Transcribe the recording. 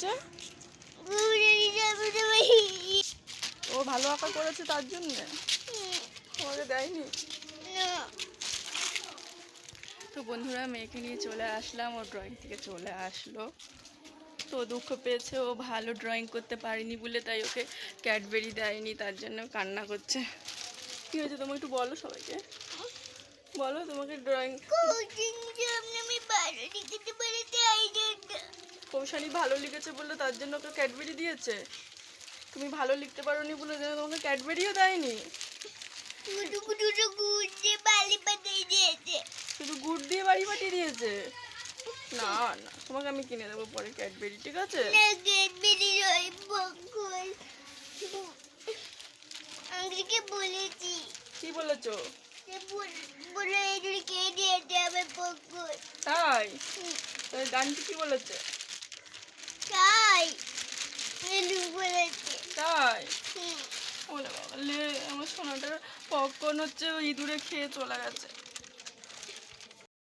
দিয়েছে ও ভালো আঁকা করেছে তার জন্য? তোমাকে দেয়নি? তো বন্ধুরা মেয়েকে নিয়ে চলে আসলাম। ও ড্রয়িং থেকে চলে আসলো। তো দুঃখ পেয়েছে ও ভালো ড্রয়িং করতে পারেনি বলে তাই ওকে ক্যাডবেরি দেয়নি তার জন্য কান্না করছে। কী হয়েছে তোমাকে একটু বলো সবাইকে। বলো তোমাকে ড্রয়িং কৌশানী ভালো লিখেছে বলে তার জন্য ওকে ক্যাডবেরি দিয়েছে। তুমি ভালো লিখতে পারোনি বলে যেন তোমাকে ক্যাডবেরিও দেয়নি। শুধু গুড় দিয়ে বাড়ি পাঠিয়ে দিয়েছে? না না তোমাকে আমি কিনে দেবো পরে ক্যাডবেরি ঠিক আছে? বলেছি। কি বলেছ? সে এগুলি কে দিয়েছে? আমার পকুর তাই? তাই কি বলেছে তাই এলু বলেছে তাই। বাবা লে আমার সোনাটার পপকর্ন হচ্ছে ইঁদুরে খেয়ে চলে গেছে।